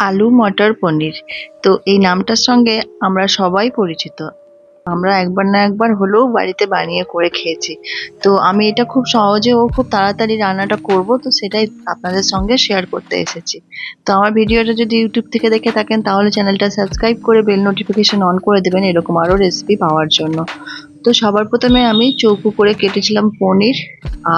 আলু, মটর, পনির। তো এই নামটার সঙ্গে আমরা সবাই পরিচিত। আমরা একবার না একবার হলেও বাড়িতে বানিয়ে করে খেয়েছি। তো আমি এটা খুব সহজে ও খুব তাড়াতাড়ি রান্নাটা করব, তো সেটাই আপনাদের সঙ্গে শেয়ার করতে এসেছি। তো আমার ভিডিওটা যদি ইউটিউব থেকে দেখে থাকেন, তাহলে চ্যানেলটা সাবস্ক্রাইব করে বেল নোটিফিকেশন অন করে দেবেন, এরকম আরও রেসিপি পাওয়ার জন্য। তো সবার প্রথমে আমি চৌকু করে কেটেছিলাম পনির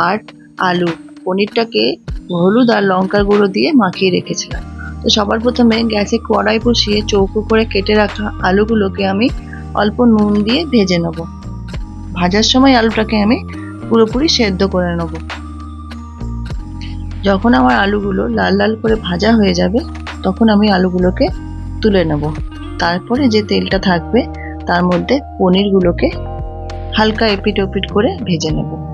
আর আলু। পনিরটাকে হলুদ আর লঙ্কার গুঁড়ো দিয়ে মাখিয়ে রেখেছিলাম। তো সবার প্রথমে গ্যাসে কড়াই বসিয়ে চৌকো করে কেটে রাখা আলুগুলোকে আমি অল্প নুন দিয়ে ভেজে নেব। ভাজার সময় আলুটাকে আমি পুরোপুরি সেদ্ধ করে নেব। যখন আমার আলুগুলো লাল লাল করে ভাজা হয়ে যাবে, তখন আমি আলুগুলোকে তুলে নেব। তারপরে যে তেলটা থাকবে, তার মধ্যে পনিরগুলোকে হালকা এপিট ওপিট করে ভেজে নেব।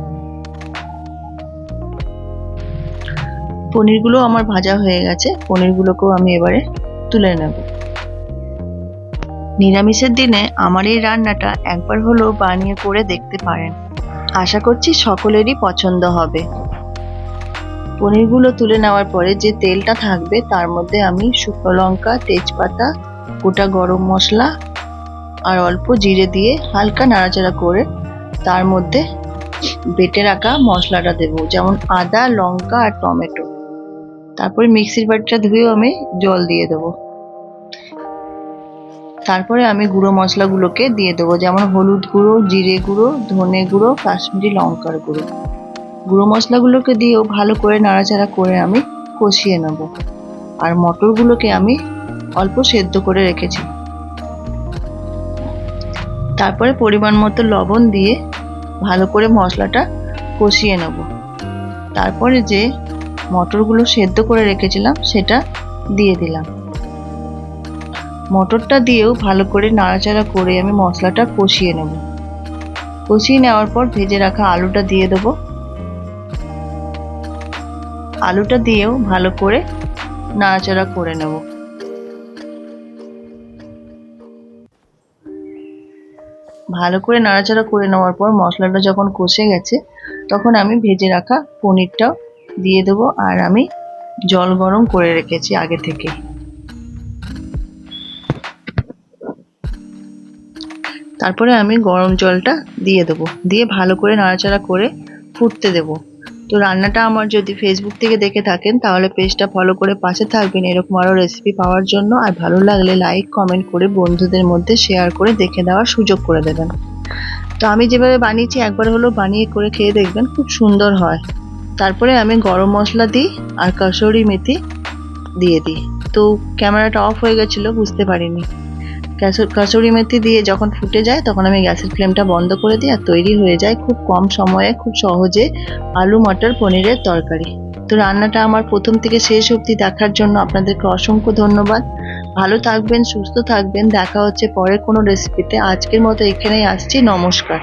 পনিরগুলো আমার ভাজা হয়ে গেছে, পনিরগুলোকেও আমি এবারে তুলে নেব। নিরামিষের দিনে আমার এই রান্নাটা একবার হলেও বানিয়ে করে দেখতে পারেন। আশা করছি সকলেরই পছন্দ হবে। পনিরগুলো তুলে নেওয়ার পরে যে তেলটা থাকবে, তার মধ্যে আমি শুকনো লঙ্কা, তেজপাতা, গোটা গরম মশলা আর অল্প জিরে দিয়ে হালকা নাড়াচাড়া করে তার মধ্যে বেটে রাখা মশলাটা দেবো, যেমন আদা, লঙ্কা আর টমেটো। তারপরে মিক্সির বাটিটা ধুয়েও আমি জল দিয়ে দেবো। তারপরে আমি গুঁড়ো মশলাগুলোকে দিয়ে দেবো, যেমন হলুদ গুঁড়ো, জিরে গুঁড়ো, ধনে গুঁড়ো, কাশ্মীরি লঙ্কার গুঁড়ো। গুঁড়ো মশলাগুলোকে দিয়েও ভালো করে নাড়াচাড়া করে আমি কষিয়ে নেব। আর মটরগুলোকে আমি অল্প সেদ্ধ করে রেখেছি। তারপরে পরিমাণ মতো লবণ দিয়ে ভালো করে মশলাটা কষিয়ে নেব। তারপরে যে মটরগুলো সেদ্ধ করে রেখেছিলাম, সেটা দিয়ে দিলাম। মটরটা দিয়েও ভালো করে নাড়াচাড়া করে আমি মশলাটা কষিয়ে নেব। কষিয়ে নেওয়ার পর ভেজে রাখা আলুটা দিয়ে দেবো। আলুটা দিয়েও ভালো করে নাড়াচাড়া করে নেব। ভালো করে নাড়াচাড়া করে নেওয়ার পর মশলাটা যখন কষে গেছে, তখন আমি ভেজে রাখা পনিরটাও দিয়ে দেবো আর আমি জল গরম করে রেখেছি আগে থেকে। তারপরে আমি গরম জলটা দিয়ে দেবো। দিয়ে ভালো করে নাড়াচাড়া করে ফুটতে দেবো। তো রান্নাটা আমার যদি ফেসবুক থেকে দেখে থাকেন, তাহলে পেজটা ফলো করে পাশে থাকবেন। এরকম আরও রেসিপি পাওয়ার জন্য। আর ভালো লাগলে লাইক কমেন্ট করে বন্ধুদের মধ্যে শেয়ার করে দেখে দেওয়ার সুযোগ করে দেবেন। তো আমি যেভাবে বানিয়েছি, একবার হলেও বানিয়ে করে খেয়ে দেখবেন, খুব সুন্দর হয়। তারপরে আমি গরম মশলা দিই আর কাসুরি মেথি দিয়ে দিই। তো ক্যামেরাটা অফ হয়ে গেছিল, বুঝতে পারিনি। কাসুরি মেথি দিয়ে যখন ফুটে যায়, তখন আমি গ্যাসের ফ্লেমটা বন্ধ করে দিই আর তৈরি হয়ে যায় খুব কম সময়ে, খুব সহজে আলু, মটর, পনিরের তরকারি। তো রান্নাটা আমার প্রথম থেকে শেষ অবধি দেখার জন্য আপনাদেরকে অসংখ্য ধন্যবাদ। ভালো থাকবেন, সুস্থ থাকবেন। দেখা হচ্ছে পরের কোনো রেসিপিতে আজকের মতো এখানেই আসছি। নমস্কার।